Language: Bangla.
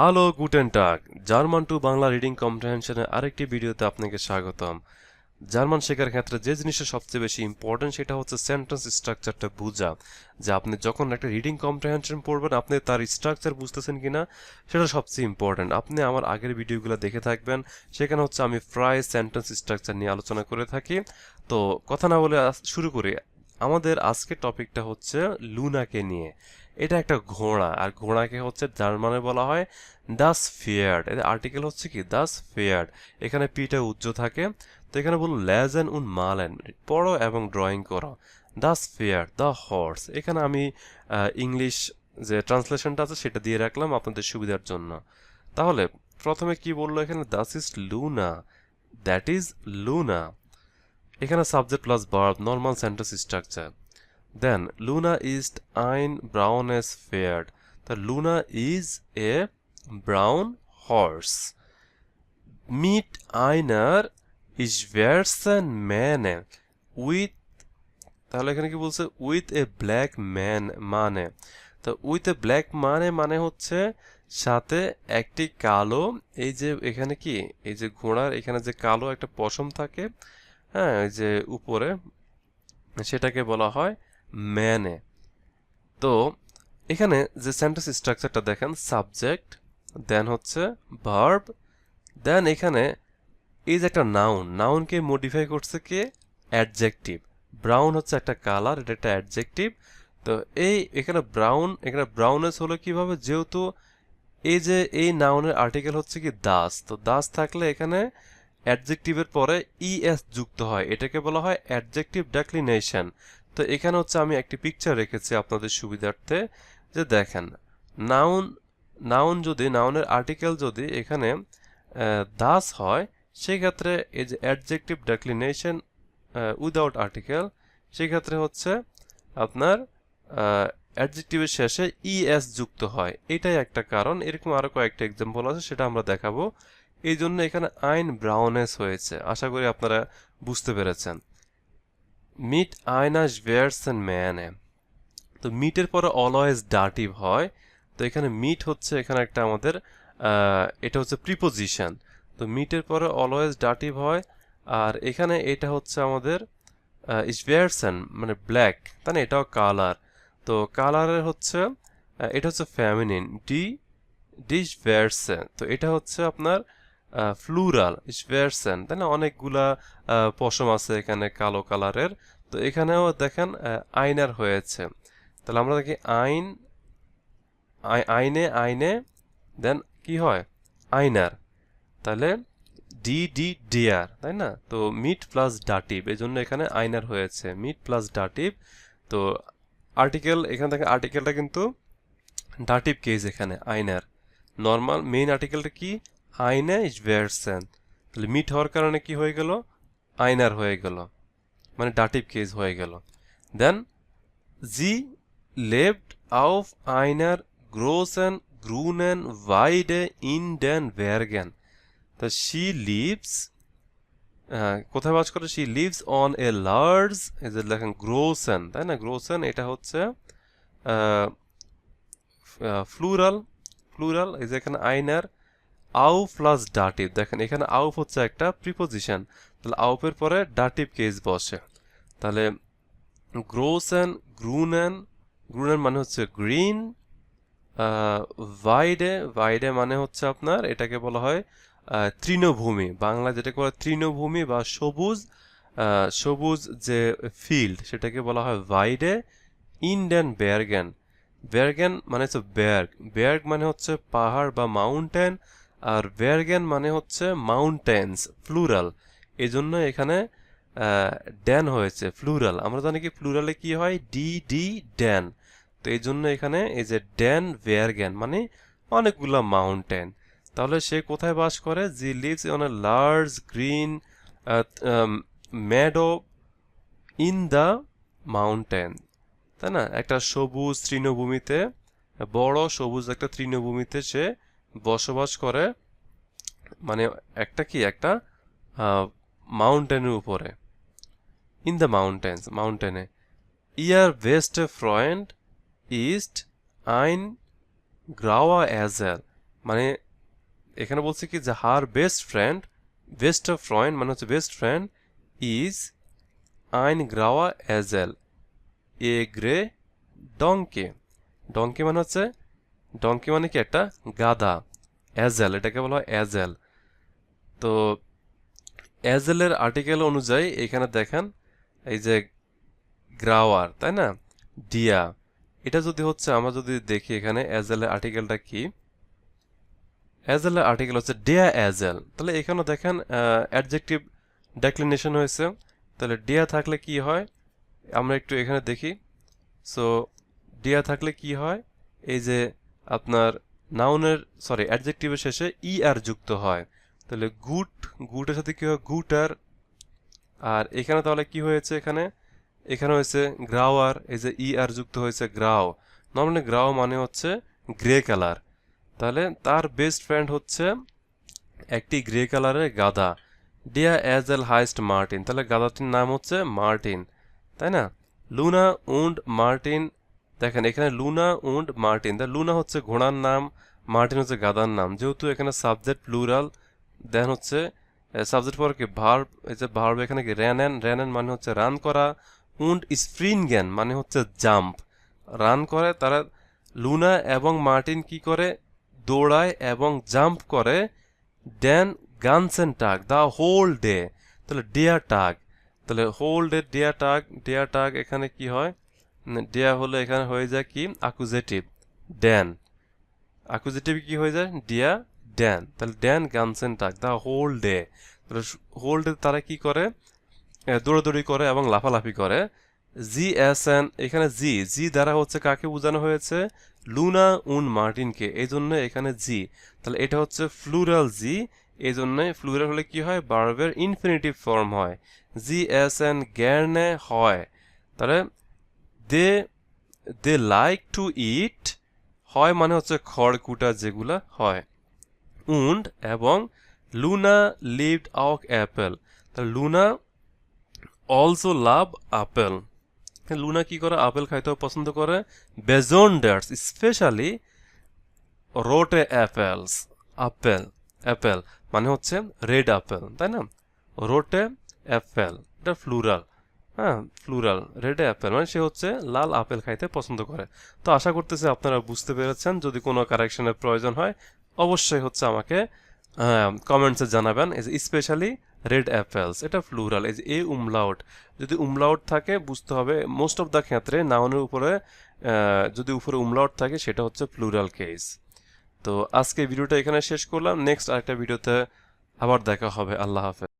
হ্যালো গুটেন টাক জার্মান টু বাংলা রিডিং কম্প্রিহেনশনের আরেকটি ভিডিওতে আপনাকে স্বাগতম। জার্মান শেখার ক্ষেত্রে যে জিনিসটা সবচেয়ে বেশি ইম্পর্টেন্ট সেটা হচ্ছে সেন্টেন্স স্ট্রাকচারটা বোঝা। যে আপনি যখন একটা রিডিং কম্প্রিহেনশন পড়বেন, আপনি তার স্ট্রাকচার বুঝতেছেন কিনা, সেটা সবচেয়ে ইম্পর্টেন্ট আপনি আমার আগের ভিডিওগুলো দেখে থাকবেন। সেখানে হচ্ছে আমি প্রায় সেন্টেন্স স্ট্রাকচার নিয়ে আলোচনা করে থাকি। তো কথা না বলে শুরু করি। আমাদের আজকের টপিকটা হচ্ছে লুনাকে নিয়ে। এটা একটা ঘোড়া, আর ঘোড়াকে হচ্ছে জার্মানে বলা হয় দাস ফেয়ার্ড এর আর্টিকেল হচ্ছে কি? দাস ফেয়ার্ড এখানে পিটা উজ্জ থাকে। তো এখানে বলুন লেজেন উন মালেন। পড়ো এবং ড্রয়িং করো। দাস ফেয়ার দ্য হর্স এখানে আমি ইংলিশ যে ট্রান্সলেশনটা আছে সেটা দিয়ে রাখলাম আপনাদের সুবিধার জন্য। তাহলে প্রথমে কি বলল এখানে? দাস ইজ লুনা দ্যাট ইজ লুনা এখানে subject plus verb normal sentence structure then Luna is ein braunes Pferd. The Luna is a brown horse. Mit einer schwarzen Mähne. With তাহলে এখানে কি বলছে? উইথ এ ব্ল্যাক ম্যান মানে। তো উইথ এ ব্ল্যাক মানে মানে হচ্ছে সাথে একটি কালো, এই যে এখানে কি? এই যে ঘোড়ার এখানে যে কালো একটা পশম থাকে হ্যাঁ এই যে উপরে, সেটাকে বলা হয় ম্যানে। তো, এখানে যে সেন্টেন্স স্ট্রাকচারটা দেখেন সাবজেক্ট দেন হচ্ছে ভার্ব দেন এখানে এই যে একটা নাউন নাউনকে মডিফাই করছে কে? অ্যাডজেক্টিভ ব্রাউন হচ্ছে একটা কালার এটা একটা অ্যাডজেক্টিভ তো এই এখানে ব্রাউন এখানে ব্রাউনেস হলো কীভাবে? যেহেতু এই যে এই নাউনের আর্টিকেল হচ্ছে কি দাস তো দাস থাকলে এখানে অ্যাডজেক্টিভের পরে ইএস যুক্ত হয়। এটাকে বলা হয় অ্যাডজেক্টিভ ডেক্লিনেশন। তো এখানে হচ্ছে আমি একটি পিকচার রেখেছি আপনাদের সুবিধার্থে। যে দেখেন নাউন নাউন যদি নাউনের আর্টিকেল যদি এখানে দাস হয় সেই ক্ষেত্রে এই যে অ্যাডজেক্টিভ ডেক্লিনেশন উইদাউট আর্টিকেল সেক্ষেত্রে হচ্ছে আপনার অ্যাডজেক্টিভের শেষে ইএস যুক্ত হয়। এটাই একটা কারণ। এরকম আরও কয়েকটা এক্সাম্পল আছে, সেটা আমরা দেখাবো। এই জন্য এখানে আইন ব্রাউনেস হয়েছে। আশা করি আপনারা বুঝতে পেরেছেন। মিট আয়না ভেয়ার্সেন ম্যানে। তো মিটের পরে অলওয়েজ ডাটিভ হয়। তো এখানে মিট হচ্ছে, এখানে একটা আমাদের এটা হচ্ছে প্রিপোজিশন। তো মিটের পরে অলওয়েজ ডাটিভ হয়, আর এখানে এটা হচ্ছে আমাদের ইসভেয়ারসেন মানে ব্ল্যাক, তাই না? এটাও কালার। তো কালারের হচ্ছে এটা হচ্ছে ফ্যামিনিন, ডি ডিশ ভেয়ারসেন তো এটা হচ্ছে আপনার ফ্লুরাল ইসভেয়ারসেন তাই না? অনেকগুলা পশম আছে এখানে কালো কালারের। তো এখানেও দেখেন আইনার হয়েছে। তাহলে আমরা দেখি, আইন আইনে আইনে দেন কি হয়? আইনার তাহলে ডি ডি ডিয়ার তাই না? তো মিট প্লাস ডাটিভ এই জন্য এখানে আইনার হয়েছে। মিট প্লাস ডাটিভ তো আর্টিকেল এখানে দেখেন আর্টিকেলটা কিন্তু ডাটিভ কেস এখানে আইনার নর্মাল মেইন আর্টিকেলটা কি? আইনে ইজ ভেয়ারসেন তাহলে মিট হওয়ার কারণে কি হয়ে গেল? আইনার হয়ে গেল। মানে ডাটিভ কেস হয়ে গেল। দেন জি লেভড আউফ আইনার গ্রোসেন গ্রুনেন ওয়াইডে ইন ডেন ভেয়ারগেন তা শি লিভস কোথায় বাস করে? She lives on a large এই যে লেখেন গ্রোসেন তাই না? গ্রোসেন এটা হচ্ছে ফ্লুরাল ফ্লুরাল এই যে এখানে আইনার আউ প্লাস ডাটিভ। দেখেন, এখানে আউফ হচ্ছে একটা প্রিপোজিশন তাহলে আউফের পরে ডাটিভ কেস বসে। তাহলে গ্রোসেন গ্রুনেন গ্রুনেন মানে হচ্ছে গ্রিন ভাইডে ভাইডে মানে হচ্ছে আপনার, এটাকে বলা হয় তৃণভূমি। বাংলা যেটাকে বলা তৃণভূমি বা সবুজ সবুজ যে ফিল্ড সেটাকে বলা হয় ভাইডে ইন্ডেন বেয়ারগ্যান বেয়ারগ্যান মানে হচ্ছে বেয়ার্গ বেয়ার্গ মানে হচ্ছে পাহাড় বা মাউন্টেন আর বেয়ারগ্যান মানে হচ্ছে মাউন্টেন্স ফ্লুরাল এই জন্য এখানে ড্যান হয়েছে ফ্লুরাল আমরা জানি কি ফ্লুরালে কি হয়? ডি ডি ড্যান তো এই জন্য এখানে এই যে ড্যান ভেয়ারগ্যান মানে অনেকগুলো মাউন্টেন তাহলে সে কোথায় বাস করে? She lives on a large green meadow in the mountain তাই না? একটা সবুজ তৃণভূমিতে, বড় সবুজ একটা তৃণভূমিতে সে বসবাস করে মানে একটা কি, একটা মাউন্টেনের উপরে ইন দ্য মাউন্টেন্স মাউন্টেনে ইয়ার ওয়েস্ট ফ্রয়েন্ড ইস্ট আইন গ্রাওয়া অ্যাজেল মানে এখানে বলছে কি যে her best friend best of friend মানে হচ্ছে বেস্ট ফ্রেন্ড ইজ আইন গ্রাওয়া অ্যাজেল এ গ্রে ডঙ্কে ডঙ্কি মানে হচ্ছে ডঙ্কি মানে কি একটা? গাধা। অ্যাজেল এটাকে বলা হয় অ্যাজেল তো অ্যাজেলের আর্টিকেল অনুযায়ী এখানে দেখেন, এই যে গ্রাওয়ার তাই না? ডিয়া এটা যদি হচ্ছে, আমরা যদি দেখি এখানে অ্যাজেলের আর্টিকেলটা কি? অ্যাজেলের আর্টিকেল হচ্ছে ডিয়া অ্যাজেল তাহলে এখানে দেখেন অ্যাডজেক্টিভ ডেক্লিনেশন হয়েছে। তাহলে ডিয়া থাকলে কি হয়? আমরা একটু এখানে দেখি। সো ডিয়া থাকলে কি হয়? এই যে আপনার নাউনের সরি অ্যাডজেক্টিভের শেষে ই আর যুক্ত হয়। তাহলে গুট, গুটের সাথে কী হয়? গুটার। আর এখানে তাহলে কি হয়েছে এখানে? এখানে হয়েছে গ্রাওয়ার, এই যে ই আর যুক্ত হয়েছে গ্রাও। নর্মালি গ্রাও মানে হচ্ছে গ্রে কালার তাহলে তার বেস্ট ফ্রেন্ড হচ্ছে একটি গ্রে কালারের গাদা। ডিয়া অ্যাজ এল হাইস্ট মার্টিন তাহলে গাদাটির নাম হচ্ছে মার্টিন তাই না? লুনা উন্ড মার্টিন দেখেন, এখানে লুনা উন্ড মার্টিন। তা লুনা হচ্ছে ঘোড়ার নাম, মার্টিন হচ্ছে গাদার নাম। যেহেতু এখানে সাবজেক্ট প্লুরাল, দেন হচ্ছে সাবজেক্ট পর কি ভার্ব, এই যে ভার্ব এখানে কি র্যানেন র্যানেন মানে হচ্ছে রান করা উন্ড স্প্রিনগেন মানে হচ্ছে জাম্প রান করে, তারা লুনা এবং মার্টিন কি করে? দৌড়ায় এবং জাম্প করে ড্যান গানসেন টাক দ্য হোল ডে তাহলে ডেয়ার টাক তাহলে হোল ডে ডেয়ার টাক ডেয়ার টাক এখানে কি হয়? ডিয়া হলে এখানে হয়ে যায় কি? আকুজেটিভ ড্যান আকুজেটিভ কি হয়ে যায়? ডিয়া ড্যান তাহলে ড্যান গানসেন টাক দ্য হোল ডে তাহলে হোল ডে তারা কি করে? দৌড়াদৌড়ি করে এবং লাফালাফি করে। জি এস এন এখানে জি জি দ্বারা হচ্ছে কাকে বোঝানো হয়েছে? লুনা উন মার্টিনকে এই জন্য এখানে জি তাহলে এটা হচ্ছে ফ্লুরাল জি এই জন্য ফ্লুরাল হলে কি হয়? বার্বের ইনফিনিটিভ ফর্ম হয়। জি এস এন গ্যারনে হয়। তাহলে দে দে লাইক টু ইট হয় মানে হচ্ছে খড়কুটা যেগুলা হয়। উন্ড এবং লুনা লিভড আউক অ্যাপেল তাহলে Luna also love apple Luna কি করে? আপেল খাইতেও পছন্দ করে। বেজন্ডার্স স্পেশালি রোটে অ্যাপেলস আপেল অ্যাপেল মানে হচ্ছে রেড আপেল তাই না? রোটে অ্যাপেল এটা ফ্লুরাল হ্যাঁ ফ্লুরাল রেড অ্যাপেল মানে সে হচ্ছে লাল আপেল খাইতে পছন্দ করে। তো আশা করতেছি আপনারা বুঝতে পেরেছেন, যদি কোনো কারেকশনের প্রয়োজন হয়, অবশ্যই হচ্ছে আমাকে কমেন্টসে জানাবেন। স্পেশালি রেড অ্যাপেলস এটা ফ্লুরাল যে এ উমলাউট যদি উমলাউট থাকে, বুঝতে হবে মোস্ট অফ দ্য ক্ষেত্রে নাউনের উপরে যদি উপরে উমলাউট থাকে, সেটা হচ্ছে ফ্লুরাল কেস তো আজকে ভিডিওটা এখানে শেষ করলাম। নেক্সট আরেকটা ভিডিওতে আবার দেখা হবে। আল্লাহ হাফেজ।